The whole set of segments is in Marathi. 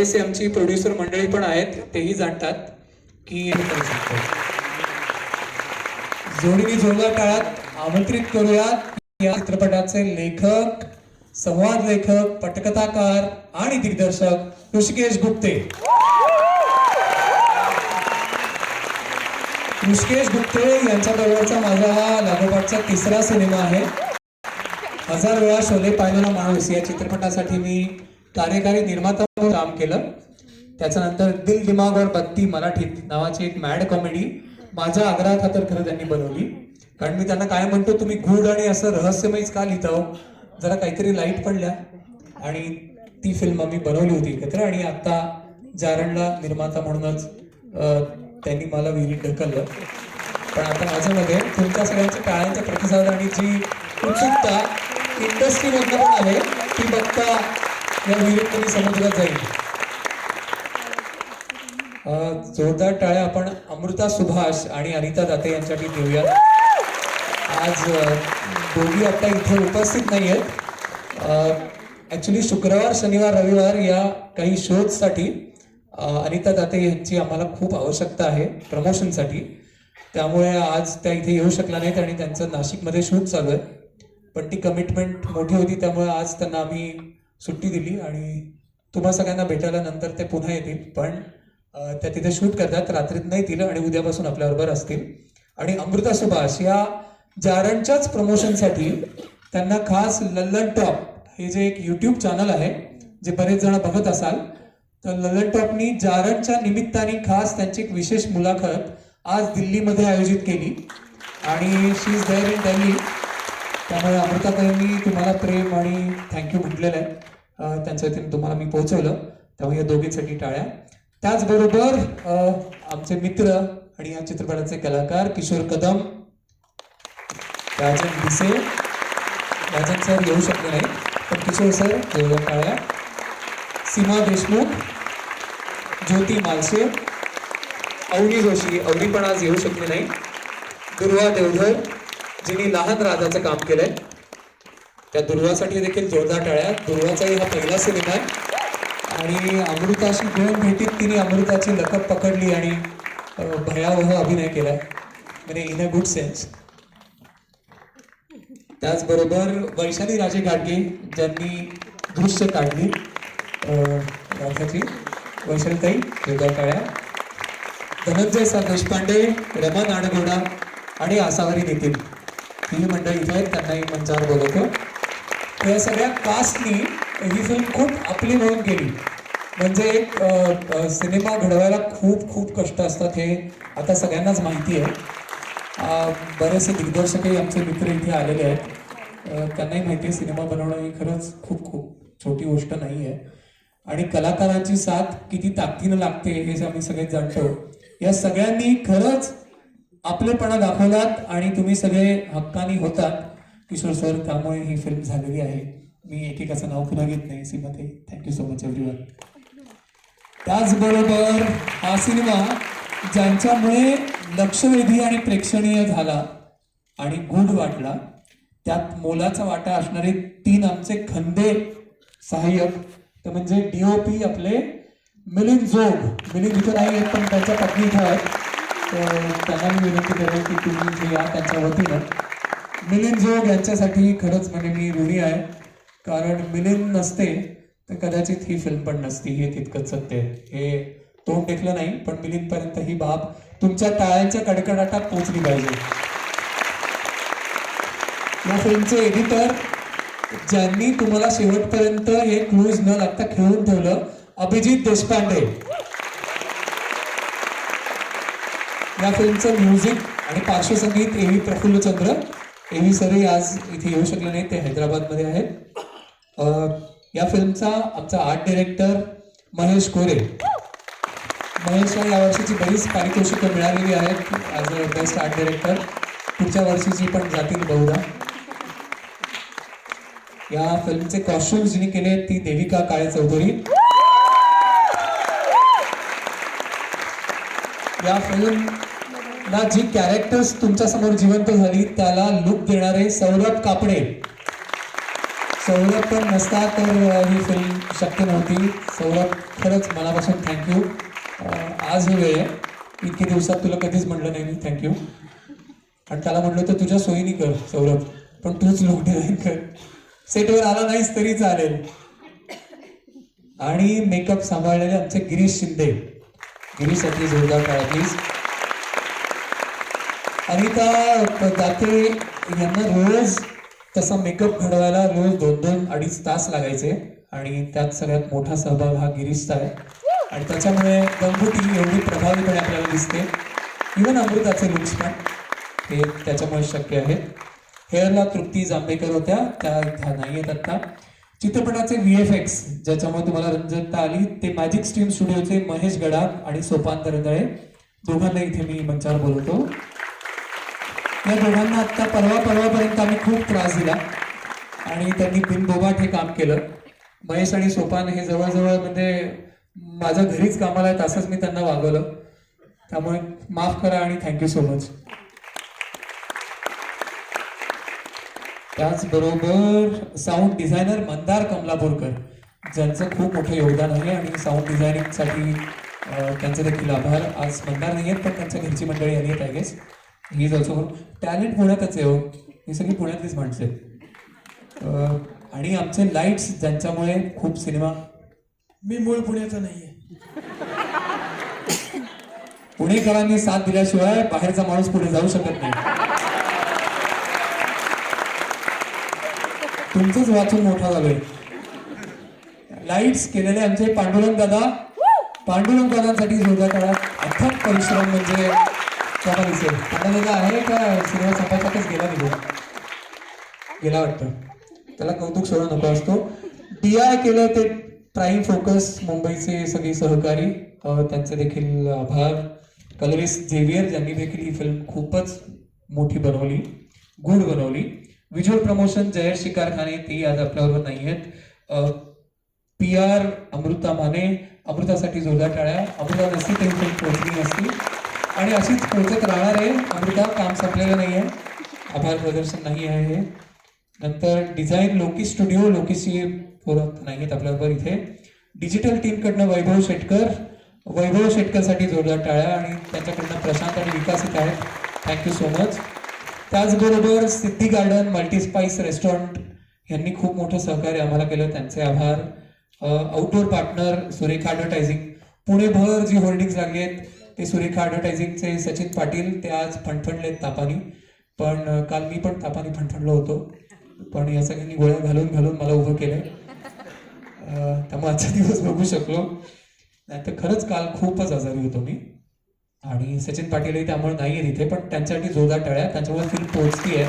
बरेचसे आमची प्रोड्युसर मंडळी पण आहेत तेही जाणतात की हे करू शकतो. जोडीने जोडल्या काळात आमंत्रित करूयात या चित्रपटाचे लेखक संवाद लेखक पटकथाकार आणि दिग्दर्शक ऋषिकेश गुप्ते. ऋषिकेश गुप्ते यांच्या बरोबरचा माझा हा लागोपाठचा तिसरा सिनेमा आहे. हजार वेळा शोले पाहिलेला माणूस या चित्रपटासाठी मी कार्यकारी निर्माता काम केलं. त्याच्यानंतर दिल दिमाग और बत्ती मराठीत नावाची एक मॅड कॉमेडी माझ्या आग्रहात तर खरं त्यांनी बनवली. कारण मी त्यांना काय म्हणतो तुम्ही गूढ आणि असं रहस्यमयच का लिहिता जरा काहीतरी लाइट पडल्या. आणि ती फिल्म आम्ही बनवली होती एकत्र. आणि आता जारणला निर्माता म्हणूनच त्यांनी मला विहिरीत ढकललं. पण आता माझ्यामध्ये तुमच्या सगळ्यांच्या टाळ्यांचा प्रतिसाद आणि जी उत्सुकता इंडस्ट्रीमधनं पण आहे ती बघता या विहिरीत कधी समुद्रात जाईल. जोरदार टाळ्या आपण अमृता सुभाष आणि अनिता दाते यांच्यासाठी देऊया आज दोघी आता इथे उपस्थित नाही आहेत ॲक्च्युली शुक्रवार शनिवार रविवार या काही शोजसाठी अनिता दाते यांची आम्हाला खूप आवश्यकता आहे प्रमोशनसाठी. त्यामुळे आज त्या इथे येऊ शकल्या नाहीत आणि त्यांचं नाशिकमध्ये शूट चालू आहे. पण ती कमिटमेंट मोठी होती त्यामुळे आज त्यांना आम्ही सुट्टी दिली आणि तुम्हा सगळ्यांना भेटायला नंतर ते पुन्हा येतील. पण त्या तिथे शूट करतात. रात्रीत नाही येतील आणि उद्यापासून आपल्याबरोबर असतील. आणि अमृता सुभाष या जारणच्याच प्रमोशनसाठी त्यांना खास लल्लन टॉप हे जे एक युट्यूब चॅनल आहे जे बरेच जण बघत असाल तर ललन टॉपनी जारणच्या निमित्ताने खास त्यांची एक विशेष मुलाखत आज दिल्लीमध्ये आयोजित केली. आणि she is there in Delhi त्यामुळे अमृताताईंनी तुम्हाला प्रेम आणि थँक्यू म्हटलेलं आहे. त्यांच्या वतीने तुम्हाला मी पोहोचवलं. त्यामुळे या दोघींसाठी टाळ्या. त्याचबरोबर अं, आमचे मित्र आणि या चित्रपटाचे कलाकार किशोर कदम राजन भिसे. राजन सर येऊ शकले नाही पण किशोर सर जोरदार काळ्या सीमा देशमुख ज्योती मालशे अवनी जोशी अवनी पण आज येऊ शकले नाही दुर्वा देवधर जिने लहान राजाचं काम केलंय. त्या दुर्वासाठी देखील जोरदार टाळ्या. दुर्वाचाही हा पहिला सिनेमा आहे. आणि अमृताशी दोन भेटीत तिने अमृताची लकब पकडली आणि भयावह अभिनय केला. म्हणजे इन अ गुड सेन्स त्याचबरोबर वैशाली राजे गाडगे ज्यांनी दृश्य काढली. अं, राजाची वैशालीताई जोरदार काळ्या. धनंजय सा देशपांडे रमा नाडगोडा आणि आसावरी नितीन. ही मंडळी इथे आहेत त्यांनाही मंचावर बोलवतो. या सगळ्या कास्टनी ही फिल्म खूप आपली म्हणून केली म्हणजे एक सिनेमा घडवायला खूप खूप कष्ट असतात हे आता सगळ्यांनाच माहिती आहे. बरेचसे दिग्दर्शकही आमचे मित्र इथे आलेले आहेत. त्यांनाही माहिती आहे सिनेमा बनवणं ही खरंच खूप खूप छोटी गोष्ट नाही आहे. आणि कलाकारांची साथ किती ताकदीनं लागते हे आम्ही सगळेच जाणतो या सगळ्यांनी खरंच आपलेपणा दाखवलात आणि तुम्ही सगळे हक्कानी होतात. किशोर सर त्यामुळे ही फिल्म झालेली आहे. मी एकेकाचं नाव पुन्हा घेत नाही सीमाते thank you so much everyone त्याचबरोबर हा सिनेमा ज्यांच्यामुळे लक्षवेधी आणि प्रेक्षणीय झाला आणि गुढ वाटला त्यात मोलाचा वाटा असणारे तीन आमचे खंदे सहाय्यक तर म्हणजे डीओपी आपले मिलिंद जोग. मिलिंद इथं नाही आहेत पण त्यांच्या पत्नी इथं आहेत. तर त्यांना मी विनंती करेन की तुम्ही या त्यांच्या वतीनं. मिलिंद जोग यांच्यासाठी खरंच म्हणजे मी ऋणी आहे. कारण मिलिंद नसते तर कदाचित ही फिल्म पण नसती हे तितकंच सत्य हे तोंड टेकलं नाही पण मिलिंद पर्यंत ही बाब तुमच्या टाळ्यांच्या कडकडाटात पोहोचली पाहिजे. या फिल्मचे एडिटर ज्यांनी तुम्हाला शेवटपर्यंत हे क्लूज न लागता खेळून ठेवलं अभिजित देशपांडे. या फिल्मचं म्युझिक आणि पार्श्वसंगीत एव्ही प्रफुल्लचंद्र. एव्ही सरही आज इथे येऊ शकले नाही ते हैदराबादमध्ये आहेत. या फिल्मचा आमचा आर्ट डिरेक्टर महेश कोरे. महेशला या वर्षीची बरीच पारितोषिकं मिळालेली आहेत as a best art director पुढच्या वर्षीची पण जातील बहुधा. या फिल्मचे कॉस्ट्युम जिने केले ती देविका काळे चौधरी. या फिल्म ना जी कॅरेक्टर्स तुमच्यासमोर जिवंत झाली त्याला लुक देणारे सौरभ कापडे. सवलत पण नसता तर ही फिल्म शक्य नव्हती. सवलत खरंच मनापासून थँक्यू आज ही वेळ आहे. इतके दिवसात तुला कधीच म्हणलं नाही मी थँक्यू आणि त्याला म्हटलं तर तुझ्या सोयीनी कर सौरभ पण तूच लुक डिझाईन कर. सेटवर आला नाहीस तरी चालेल. आणि मेकअप सांभाळलेले आमचे गिरीश शिंदे. गिरीशसाठी जोरदार काळा प्लीज अनिता दाते यांना रोज तसा मेकअप घडवायला रोज दोन दोन अडीच तास लागायचे. आणि त्यात सगळ्यात मोठा सहभाग हा गिरीशचा आहे. आणि त्याच्यामुळे गंगुटी एवढी प्रभावीपणे आपल्याला दिसते. इवन अमृताचे लुक्स पण. हे त्याच्यामुळे शक्य आहे. हेअरला तृप्ती जांभेकर होत्या. त्या ह्या नाही आहेत आता चित्रपटाचे व्ही एफ एक्स ज्याच्यामुळे तुम्हाला रंजकता आली ते मॅजिक स्ट्रीम स्टुडिओचे महेश गडाख आणि सोपान तरंदळे दोघांना इथे मी मंचावर बोलवतो. या दोघांना आता परवा परवापर्यंत आम्ही खूप त्रास दिला. आणि त्यांनी बिनबोबाट हे काम केलं. महेश आणि सोपान हे जवळजवळ म्हणजे माझ्या घरीच कामाला आहे तसंच मी त्यांना वागवलं. त्यामुळे माफ करा आणि थँक्यू सो मच त्याचबरोबर साऊंड डिझायनर मंदार कमलापूरकर ज्यांचं खूप मोठं योगदान आहे आणि साऊंड डिझायनिंगसाठी त्यांचे देखील आभार. आज मंदार नाही आहेत पण त्यांच्या घरची मंडळी आली आहेत I guess is also talent पुण्यातच आहे हो. ही सगळी पुण्यातलीच माणसं आहेत. अं, आणि आमचे लाईट्स ज्यांच्यामुळे खूप सिनेमा मी मूळ पुण्याचा नाहीये. पुणेकरांनी साथ दिल्याशिवाय बाहेरचा माणूस पुढे जाऊ शकत नाही. तुमचंच वाचून मोठा झालोय. लाईट्स केलेले आमचे पांडुरंग दादा. पांडुरंग दादांसाठी जोरदार काळात अथक परिश्रम म्हणजे कमालीचे पांडुरंग दादा आहे का सिनेमा संपायच्यातच गेला निघून गेला वाटतं. त्याला कौतुक सोडा नको असतो. डी आय केलं ते प्राईम फोकस मुंबईचे सगळे सहकारी. त्यांचे देखील आभार. कलरिस झेवियर ज्यांनी देखील ही फिल्म खूपच मोठी बनवली गुड बनवली. व्हिज्युअल प्रमोशन जयेश शिकारखाने ते आज आपल्याबरोबर नाही आहेत. पी आर अमृता माने अमृतासाठी जोरदार टाळ्या. अमृता नसती तरी फिल्म पोहोचली नसती. आणि अशीच पोचत राहणार आहे. अमृता काम संपलेलं नाही आहे. आभार प्रदर्शन नाही आहे. हे नंतर डिझाईन लोकी स्टुडिओ लोकीशी पोरं नाही आहेत आपल्याबरोबर इथे. डिजिटल टीमकडनं वैभव शेटकर. वैभव शेटकरसाठी जोरदार टाळ्या आणि त्यांच्याकडनं प्रशांत आणि विकासित आहेत. थँक्यू सो मच त्याचबरोबर सिद्धी गार्डन मल्टीस्पाईस रेस्टॉरंट यांनी खूप मोठं सहकार्य आम्हाला केलं. त्यांचे आभार. आउटडोअर पार्टनर सुरेखा ॲडव्हर्टायझिंग पुणेभर जी होल्डिंग्स लागली आहेत ते सुरेखा ॲडव्हर्टायझिंगचे सचिन पाटील ते आज फणफणलेत तापानी. पण काल मी पण तापानी फणफणलो होतो. पण या सगळ्यांनी गोळ्या घालून घालून मला उभं केलं. त्यामुळे आजचा दिवस बघू शकलो. नाही तर खरंच काल खूपच आजारी होतो मी. आणि सचिन पाटीलही त्यामुळे नाही आहे तिथे पण त्यांच्यासाठी जोरदार टळ्या त्यांच्यामुळे फिल्म पोहोचती आहे.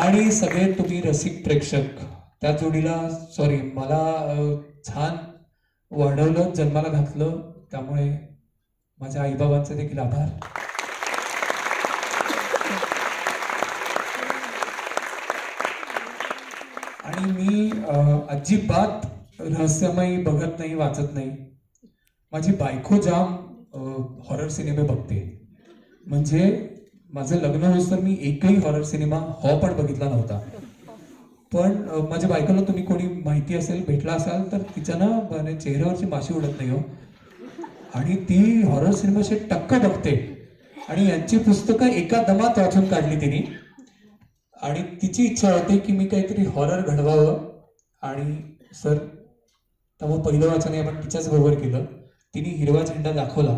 आणि सगळे तुम्ही रसिक प्रेक्षक. त्या जोडीला सॉरी मला छान वाढवलं जन्माला घातलं त्यामुळे माझ्या आईबाबांचे देखील आभार. आणि मी अजिबात रहस्यमय बघत नाही वाचत नाही. माझी बायको जाम हॉरर सिनेमे बघते. म्हणजे माझं लग्न होईस मी एकही हॉरर सिनेमा हॉ पण बघितला नव्हता. पण माझ्या बायकोला तुम्ही कोणी माहिती असेल भेटला असाल तर तिच्या ना म्हणजे चेहऱ्यावरची माशी उडत नाही हो. आणि ती हॉरर सिनेमाशी टक्क बघते. आणि यांची पुस्तकं एका दमात वाचून काढली तिने. आणि तिची इच्छा होती की मी काहीतरी हॉरर घडवावं. आणि सर त्यामुळे पहिलं वाचन आपण तिच्याच बरोबर केलं. तिने हिरवा झेंडा दाखवला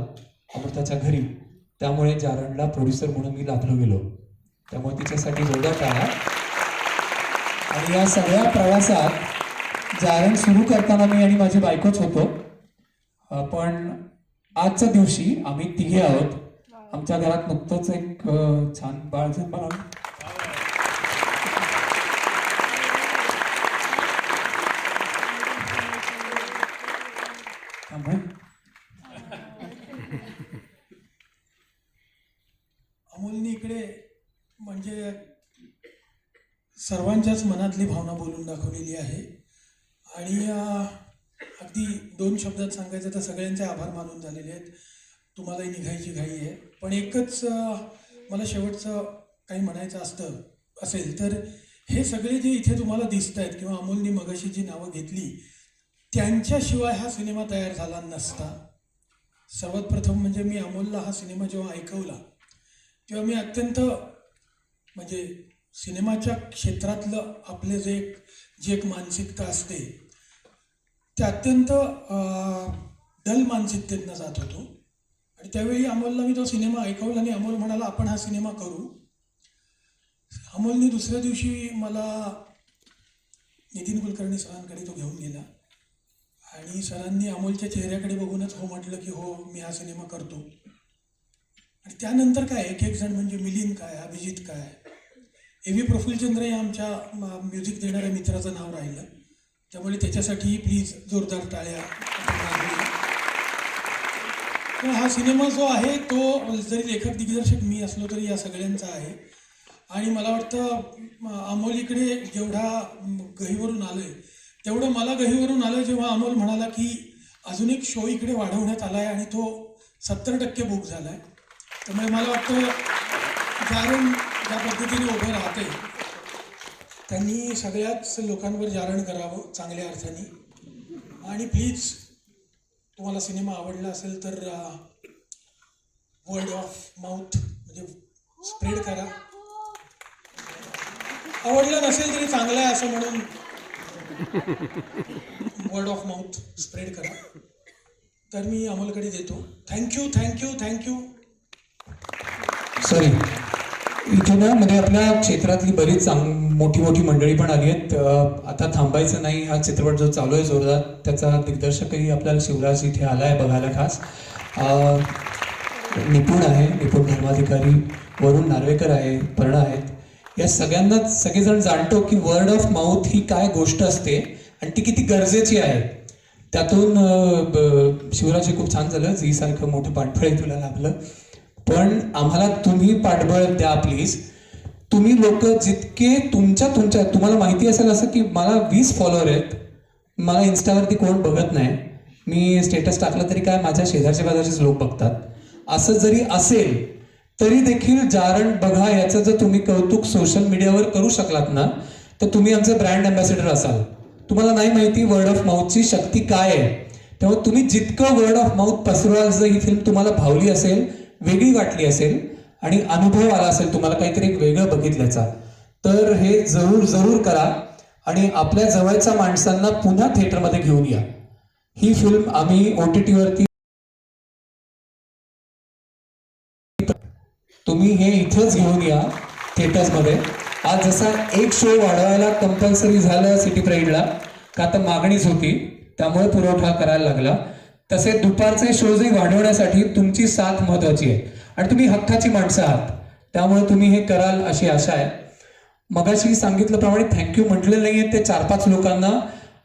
अमृताच्या घरी. त्यामुळे जारणला प्रोड्युसर म्हणून मी लाभलो गेलो. त्यामुळे तिच्यासाठी जोरदार टाळा आणि या सगळ्या प्रवासात जारण सुरू करताना मी आणि माझी बायकोच होतो. पण आजच्या दिवशी आम्ही तिघे आहोत. आमच्या घरात नुकतंच एक छान बाळ जन्माला त्यामुळे अमोलने इकडे म्हणजे सर्वांच्याच मनातली भावना बोलून दाखवलेली आहे. आणि अगदी दोन शब्दात सांगायचं तर सगळ्यांचे आभार मानून झालेले आहेत. तुम्हालाही निघायची घाई आहे. पण एकच मला शेवटचं काही म्हणायचं असतं असेल तर हे सगळे जे इथे तुम्हाला दिसत आहेत किंवा अमोलनी मगाशी जी नावं घेतली त्यांच्याशिवाय हा सिनेमा तयार झाला नसता. सर्वात प्रथम म्हणजे मी अमोलला हा सिनेमा जेव्हा ऐकवला तेव्हा मी अत्यंत म्हणजे सिनेमाच्या क्षेत्रातलं आपले जे एक जी एक मानसिकता असते ते अत्यंत डल मानसिकतेतनं जात होतो. आणि त्यावेळी अमोलला मी तो सिनेमा ऐकवला आणि अमोल म्हणाला आपण हा सिनेमा करू. अमोलने दुसऱ्या दिवशी मला नितीन कुलकर्णी सरांकडे तो घेऊन गेला. आणि सरांनी अमोलच्या चेहऱ्याकडे बघूनच हो म्हटलं की हो मी हा सिनेमा करतो. आणि त्यानंतर काय एक एक जण म्हणजे मिलिंद काय अभिजित काय ए व्ही प्रफुल्लचंद्र हे आमच्या म्युझिक देणाऱ्या मित्राचं नाव राहिलं. त्यामुळे त्याच्यासाठी प्लीज जोरदार टाळ्या. पण तर हा सिनेमा जो आहे तो जरी लेखक दिग्दर्शक मी असलो तरी या सगळ्यांचा आहे. आणि मला वाटतं अमोलीकडे अमोल इकडे जेवढा गहीवरून गहीवरून आहे तेवढं मला गहीवरून आलं जेव्हा अमोल म्हणाला की अजून एक शो इकडे वाढवण्यात आला आहे आणि तो सत्तर टक्के बुक झाला आहे त्यामुळे मला वाटतं कारण ज्या पद्धतीने उभे राहते त्यांनी सगळ्याच लोकांवर जारण करावं चांगल्या अर्थाने. आणि प्लीज तुम्हाला सिनेमा आवडला असेल तर वर्ड ऑफ माउथ म्हणजे स्प्रेड करा. आवडलं नसेल तरी चांगलं आहे असं म्हणून वर्ड ऑफ माउथ स्प्रेड करा. तर मी अमोलकडे देतो. थँक्यू थँक्यू थँक्यू सॉरी इथे ना म्हणजे आपल्या क्षेत्रातली बरीच चांग मोठी मोठी मंडळी पण आली आहेत. आता थांबायचं नाही. हा चित्रपट जो चालू आहे जोरदार त्याचा दिग्दर्शकही आपल्याला शिवराज इथे आला आहे बघायला खास. निपुण आहे निपुण धर्माधिकारी. वरुण नार्वेकर आहे पर्ण आहेत. या सगळ्यांना सगळेजण जाणतो की वर्ड ऑफ माउथ ही काय गोष्ट असते आणि ती किती गरजेची आहे. त्यातून शिवराज हे खूप छान झालं. झी सारखं मोठं पाठफळ तुला लाभलं. पण आम्हाला तुम्ही पाठबळ द्या प्लीज तुम्ही लोक जितके तुमच्या तुमच्या तुम्हाला माहिती असेल असं की मला वीस फॉलोअर आहेत. मला इन्स्टावरती कोण बघत नाही. मी स्टेटस टाकलं तरी काय माझ्या शेजारचे बाजारचेच लोक बघतात. असं जरी असेल तरी देखील जारण बघा याचं जर तुम्ही कौतुक सोशल मीडियावर करू शकलात ना तर तुम्ही आमचे ब्रँड अँबॅसेडर असाल. तुम्हाला नाही माहिती वर्ड ऑफ माउथची शक्ती काय आहे. तेव्हा तुम्ही जितकं वर्ड ऑफ माउथ पसरवाल जर ही फिल्म तुम्हाला भावली असेल वेगळी वाटली असेल आणि अनुभव आला असेल तुम्हाला काहीतरी एक वेगळं बघितल्याचा. तर हे जरूर जरूर करा आणि आपल्या जवळच्या माणसांना पुन्हा थिएटरमध्ये घेऊन या. ही फिल्म आम्ही ओ टी टीवरती तुम्ही हे इथंच घेऊन या थिएटर्समध्ये. आज जसा एक शो वाढवायला कंपल्सरी झालं सिटी प्राईडला का तर मागणीच होती त्यामुळे पुरवठा करायला लागला. तसे दुपारचे शोजही वाढवण्यासाठी तुमची साथ महत्वाची आहे. आणि तुम्ही हक्काची माणसं आहात. त्यामुळे तुम्ही हे कराल अशी आशा आहे. मगाशी सांगितल्याप्रमाणे थँक्यू म्हटलेलं नाहीये ते चार पाच लोकांना.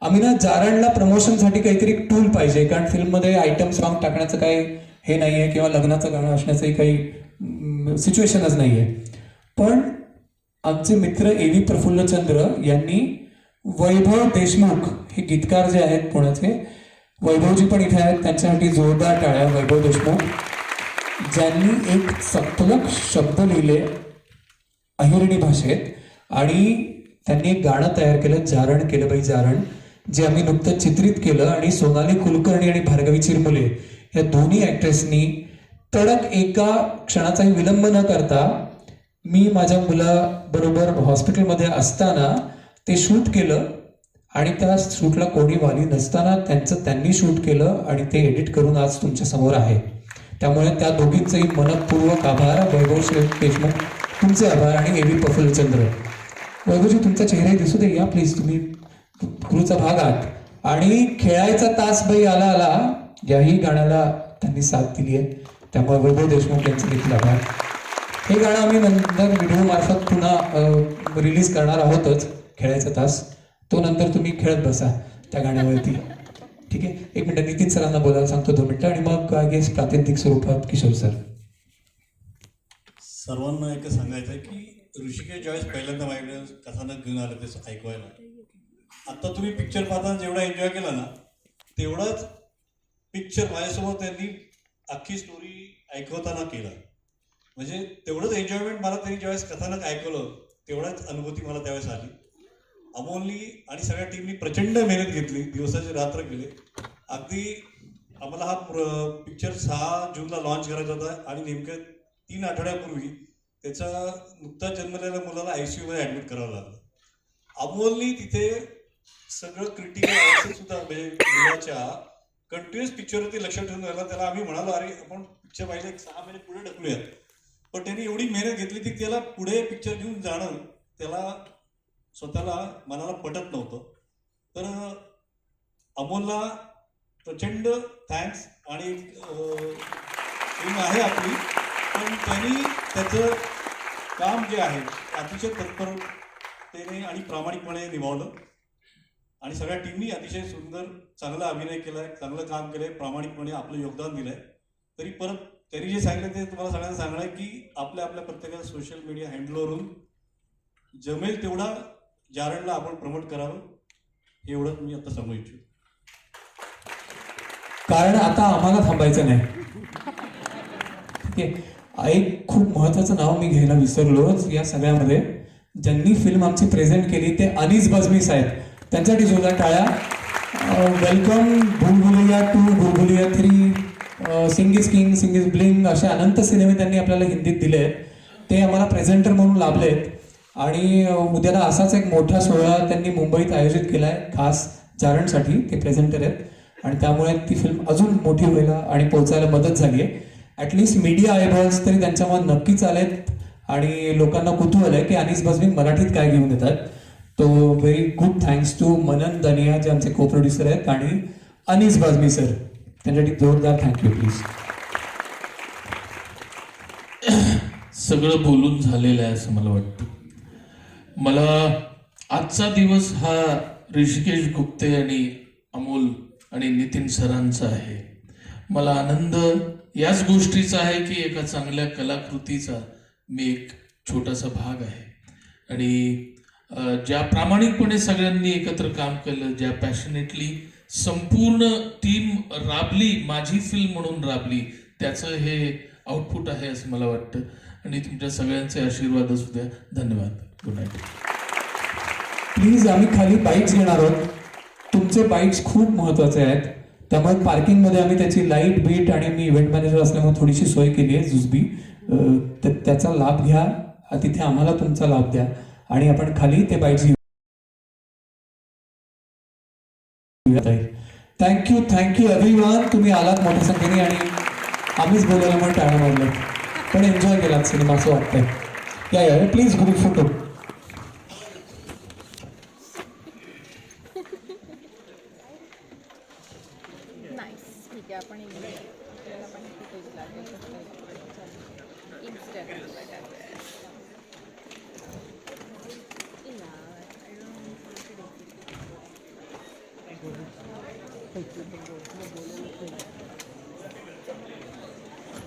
आम्ही ना जारणला प्रमोशनसाठी काहीतरी टूल पाहिजे. कारण फिल्ममध्ये आयटम सॉन्ग टाकण्याचं काही हे नाही आहे किंवा लग्नाचं गाणं असण्याचंही काही सिच्युएशनच नाहीये. पण आमचे मित्र ए व्ही प्रफुल्लचंद्र यांनी वैभव देशमुख हे गीतकार जे आहेत पुण्याचे वैभवजी पण इथे आहेत. त्यांच्यासाठी जोरदार टाळ्या वैभव देशमुख. ज्यांनी एक सप्तलक शब्द लिहिले अहिरणी भाषेत आणि त्यांनी एक गाणं तयार केलं जारण केलं बाई जारण जे आम्ही नुकतं चित्रित केलं आणि सोनाली कुलकर्णी आणि भार्गवी चिरमुले या दोन्ही ऍक्ट्रेसनी तडक एका क्षणाचाही विलंब न करता मी माझ्या मुलाबरोबर हॉस्पिटलमध्ये असताना ते शूट केलं. आणि त्या शूटला कोणी वाली नसताना त्यांचं त्यांनी शूट केलं आणि ते एडिट करून आज तुमच्यासमोर आहे. त्यामुळे त्या दोघींचंही मनपूर्वक आभार. वैभव देशमुख तुमचे आभार आणि ए व्ही प्रफुल्लचंद्र. वैभवजी तुमचा चेहराही दिसू दे या प्लीज तुम्ही क्रूचा भाग आहात. आणि खेळायचा तास बाई आला आला याही गाण्याला त्यांनी साथ दिली आहे. त्यामुळे वैभव देशमुख यांचे देखील आभार. हे गाणं आम्ही नंतर व्हिडिओ मार्फत पुन्हा रिलीज करणार आहोतच खेळायचा तास. तो नंतर तुम्ही खेळत बसा त्या गाण्यावरती. ठीक आहे? एक मिनिट नितीन सरांना बोलायला सांगतो दोन मिनिटं आणि मग गेस प्रातिनिधिक स्वरूपात किशोर सर. सर्वांना एक सांगायचं आहे की ऋषिकेश ज्यावेळेस पहिल्यांदा माझ्याकडे कथानक घेऊन आलं ते ऐकवायला आता तुम्ही पिक्चर पाहताना जेवढा एन्जॉय केला ना तेवढाच पिक्चर माझ्यासोबत त्यांनी अख्खी स्टोरी ऐकवताना केला. म्हणजे तेवढंच एन्जॉयमेंट मला त्यांनी ज्यावेळेस कथानक ऐकवलं तेवढाच अनुभूती मला त्यावेळेस आली. अमोलनी आणि सगळ्या टीमनी प्रचंड मेहनत घेतली दिवसाचे रात्र केले. अगदी आम्हाला हा पिक्चर सहा जूनला लॉन्च करायचा होता आणि नेमकं तीन आठवड्यापूर्वी त्याचा नुकताच जन्मलेल्या मुलाला आय सी यूमध्ये ॲडमिट करावं लागलं. अमोलनी तिथे सगळं क्रिटिकल सुद्धा म्हणजे मुलाच्या कंटिन्युअस पिक्चरवरती लक्ष ठेवून राहिला. त्याला आम्ही म्हणालो अरे आपण पिक्चर पाहिजे एक सहा महिने पुढे ढकलूयात. पण त्यांनी एवढी मेहनत घेतली की त्याला पुढे पिक्चर घेऊन जाणं त्याला स्वतःला मनाला पटत नव्हतं. तर अमोलला प्रचंड थँक्स आणि टीम आहे आपली. पण त्यांनी त्याचं काम जे आहे अतिशय तत्परतेने आणि प्रामाणिकपणे निभावलं. आणि सगळ्या टीमनी अतिशय सुंदर चांगला अभिनय केलाय चांगलं काम केलंय प्रामाणिकपणे आपलं योगदान दिलंय. तरी परत त्यांनी जे सांगितलं ते तुम्हाला सगळ्यांना सांगणं आहे की आपल्या आपल्या प्रत्येकाला सोशल मीडिया हँडलवरून जमेल तेवढा जारणला आपण प्रमोट करावं हे एवढंच मी आता सांगू इच्छितो. कारण आता आम्हाला थांबायचं नाही. ठीक आहे. एक खूप महत्वाचं नाव मी घ्यायला विसरलोच या सगळ्यामध्ये. ज्यांनी फिल्म आमची प्रेझेंट केली ते अनिस बजमी साहेब. त्यांच्यासाठी जोरदार टाळ्या. Welcome Bhulbhulaiya two Bhulbhulaiya three Singh is king Singh is bling असे अनंत सिनेमे त्यांनी आपल्याला हिंदीत दिले आहेत ते आम्हाला प्रेझेंटर म्हणून लाभलेत. आणि उद्याला असाच एक मोठा सोहळा त्यांनी मुंबईत आयोजित केला आहे खास जारणसाठी ते प्रेझेंटर आहेत. आणि त्यामुळे ती फिल्म अजून मोठी व्हायला आणि पोहोचायला मदत झाली आहे ॲटलिस्ट मीडिया आयबॉल्स तरी त्यांच्यामध्ये नक्कीच आलेत. आणि लोकांना कुतूहल आहे की अनिस बजमी मराठीत काय घेऊन येतात. तो व्हेरी गुड थँक्स टू मनन दनिया जे आमचे को प्रोड्युसर आहेत आणि अनिस बजमी सर त्यांच्यासाठी जोरदार थँक्यू प्लीज सगळं बोलून झालेलं आहे असं मला वाटतं. मला आजचा दिवस हा ऋषिकेश गुप्ते आणि अमोल आणि नितीन सरांचा आहे. मला आनंद याच गोष्टीचा आहे की एका चांगल्या कलाकृतीचा मी एक छोटासा भाग आहे. आणि ज्या प्रामाणिकपणे सगळ्यांनी एकत्र काम केलं ज्या पॅशनेटली संपूर्ण टीम राबली माझी फिल्म म्हणून राबली त्याचं हे आउटपुट आहे असं मला वाटतं. आणि तुमच्या सगळ्यांचे आशीर्वाद असू द्या. धन्यवाद. गुड नाईट प्लीज आम्ही खाली बाईक्स घेणार आहोत. तुमचे बाईक्स खूप महत्त्वाचे आहेत. त्यामुळे पार्किंगमध्ये आम्ही त्याची लाइट बीट आणि मी इव्हेंट मॅनेजर असल्यामुळे थोडीशी सोय केली आहे जुजबी. तर त्याचा लाभ घ्या. तिथे आम्हाला तुमचा लाभ द्या. आणि आपण खाली ते बाईक्स घेऊ. थँक्यू थँक्यू अभिमान तुम्ही आलात मोठ्या संख्येने आणि आम्हीच बोलायला म्हणून टाळ्या मारलं पण एन्जॉय केलात सिनेमा असं वाटतंय. या प्लीज ग्रुप फोटो